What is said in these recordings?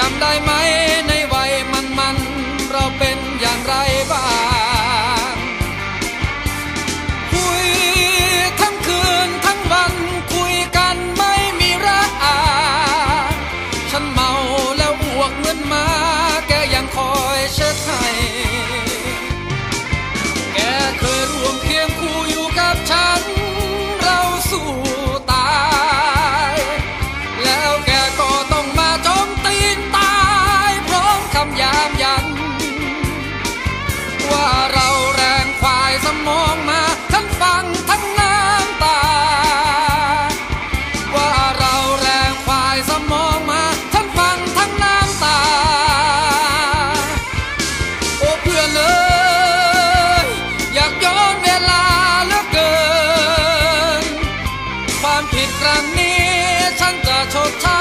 จำได้ไหม องมาทั้งฟังทั้งน้ำตา ว่าเราแรงฝ่ายสมองมาทั้งฟังทั้งน้ำตา โอ้เพื่อนเลยอยากย้อนเวลาเหลือเกิน ความผิดครั้งนี้ฉันจะชดใช้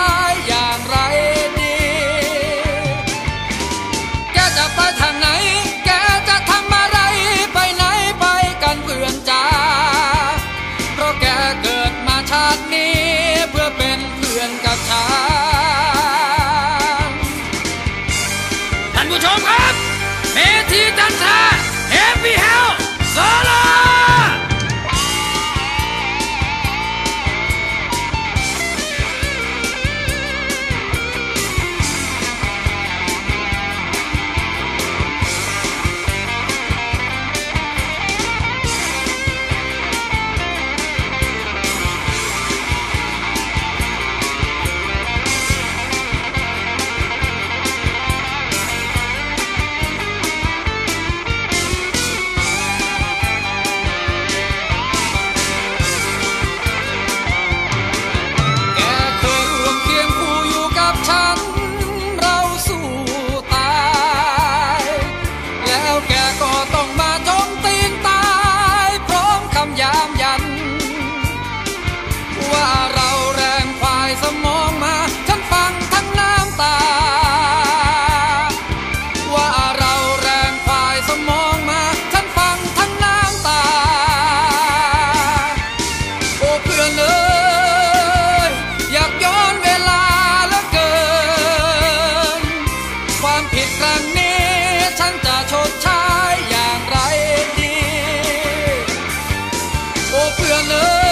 เพื่อนเอ้